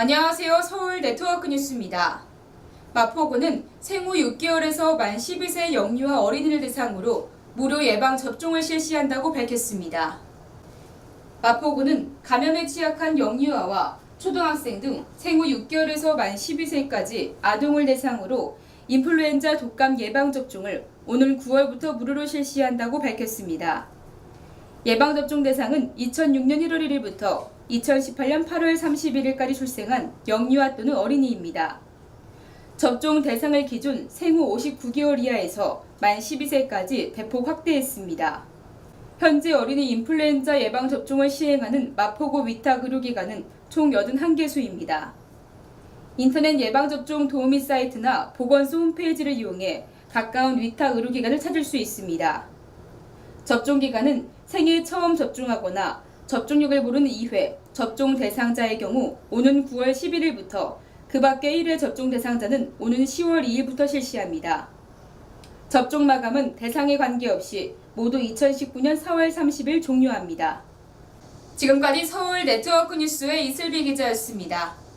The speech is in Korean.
안녕하세요. 서울 네트워크 뉴스입니다. 마포구는 생후 6개월에서 만 12세 영유아 어린이를 대상으로 무료 예방 접종을 실시한다고 밝혔습니다. 마포구는 감염에 취약한 영유아와 초등학생 등 생후 6개월에서 만 12세까지 아동을 대상으로 인플루엔자 독감 예방 접종을 오늘 9월부터 무료로 실시한다고 밝혔습니다. 예방접종 대상은 2006년 1월 1일부터 2018년 8월 31일까지 출생한 영유아 또는 어린이입니다. 접종 대상을 기준 생후 59개월 이하에서 만 12세까지 대폭 확대했습니다. 현재 어린이 인플루엔자 예방접종을 시행하는 마포구 위탁 의료기관은 총 81개소입니다. 인터넷 예방접종 도우미 사이트나 보건소 홈페이지를 이용해 가까운 위탁 의료기관을 찾을 수 있습니다. 접종 기간은 생애 처음 접종하거나 접종력을 모르는 2회 접종 대상자의 경우 오는 9월 11일부터 그 밖의 1회 접종 대상자는 오는 10월 2일부터 실시합니다. 접종 마감은 대상에 관계없이 모두 2019년 4월 30일 종료합니다. 지금까지 서울 네트워크 뉴스의 이슬비 기자였습니다.